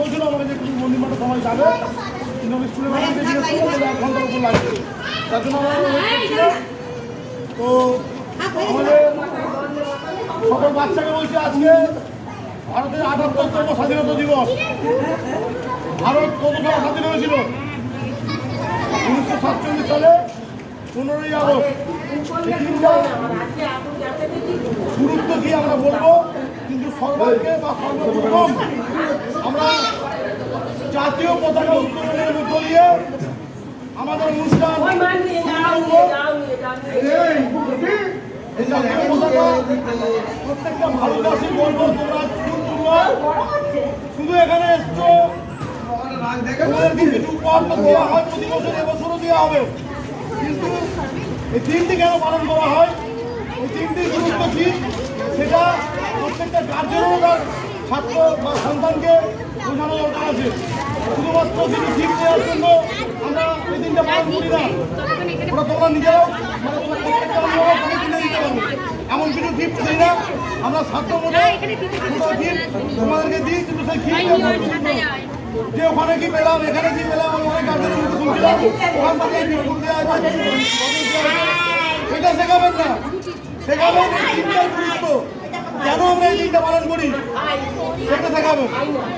বলছিল আমাকে যে তুমি মন্দির মাঠে সময় যাবে কিন্তু আমি এক ঘণ্টার উপর লাগবে তার জন্য। তো আমাদের সকল বাচ্চাকে বলছি আজকে ভারতের আটাত্তরতম স্বাধীনতা দিবস ভারত কত স্বাধীন হয়েছিল উনিশশো সাতচল্লিশ সালে পনেরোই আগস্ট গুরুত্ব দিয়ে আমরা বলব, কিন্তু সরকারকে বা সর্বপ্রথম আমরা জাতীয় পতাকা উত্তোলনের মধ্য দিয়ে আমাদের অনুষ্ঠান প্রত্যেকটা ভারতবাসীর গর্ব তোমরা শুধু এখানে এসছো। তোমাদেরকে কিছু উপহার তো দেওয়া প্রতি বছর এবছরও দেওয়া হবে। কিন্তু এই দিনটি কেন পালন করা হয়? এই দিনটির গুরুত্ব কি? সেটা প্রত্যেকটা গার্জেনও তার ছাত্র বা সন্তানকে বোঝানো দরকার আছে শুধুমাত্র কিছু ঠিক দেওয়ার জন্য আমরা এই দিনটা পালন করি না। ওরা তোমরা নিজেরাও মানে এমন কিছু গিফট দিই না। আমরা ছাত্র মতো গিফট তোমাদেরকে দিই, কিন্তু সেই গিফট যে ওখানে কি পেলাম এখানে কি পেলাম অনেক গার্জেনের মুখে শুনছিলাম ওখান থেকে বিস্কুট দেওয়া। এটা শেখাবেন না। শেখাবেন এই দিনটার গুরুত্ব কেন আমরা এই দিনটা পালন করি? সেটা শেখাবেন।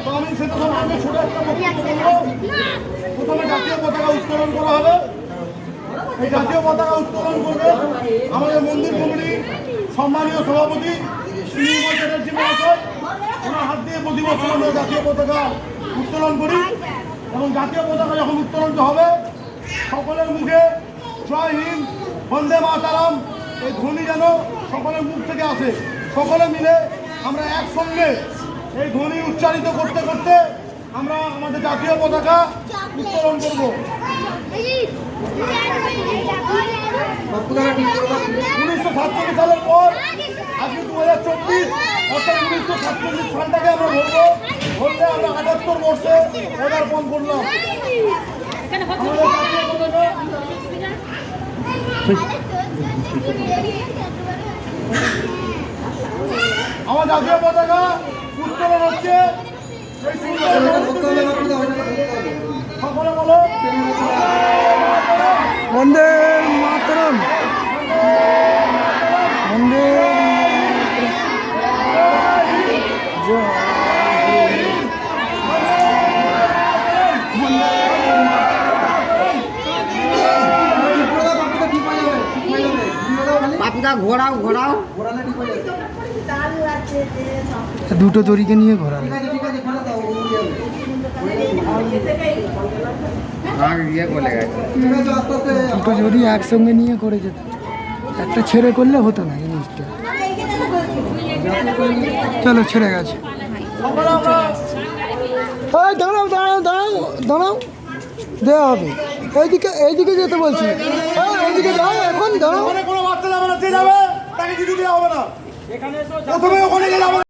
তো আমি সেটা সম্পর্কে ছোট একটা প্রথমে জাতীয় পতাকা উত্তোলন করা হবে। এই জাতীয় পতাকা উত্তোলন করবে আমাদের মন্দির কমিটি সম্মানীয় সভাপতি শ্রী নির্মল চ্যাটার্জি মহাশয় ওনার হাত দিয়ে প্রতি জাতীয় পতাকা উত্তোলন করি এবং জাতীয় পতাকা যখন উত্তোলন হবে, সকলের মুখে জয় হিন্দ, বন্দে মাতারাম। এই ধ্বনি যেন সকলের মুখ থেকে আসে। সকলে মিলে আমরা একসঙ্গে এই ধ্বনি উচ্চারিত করতে করতে আমরা আমাদের জাতীয় পতাকা উত্তোলন করব। উনিশশো সাতচল্লিশ সালের পর আজকে দু হাজার চব্বিশ অর্থাৎ উনিশশো সাতচল্লিশ সালটাকে আমরা ধরবো। ধরলে আমরা আটাত্তর বর্ষে পদার্পণ করলাম। আমাদের জাতীয় পতাকা আমার জাতীয় পতাকা উত্তোলন হচ্ছে। এই সকলে বলো। বন্দে মাতরম বন্দে পাপুদা ঘোরাও ঘোরাও। দুটো দড়িকে নিয়ে ঘোরালে। ইয়ে দুটো যদি একসঙ্গে নিয়ে করে যেত। একটা ছেড়ে করলে হতো না জিনিসটা। চলো ছেড়ে গেছে। দাঁড়াও দাঁড়াও দাঁড়াও দাঁড়াও। দেওয়া হবে। এইদিকে এইদিকে যেতে বলছি। এই, এইদিকে যাও এখন দাঁড়াও। যে যাবে তাকে কিছু দেওয়া হবে না। প্রথমে ওখানে গেলে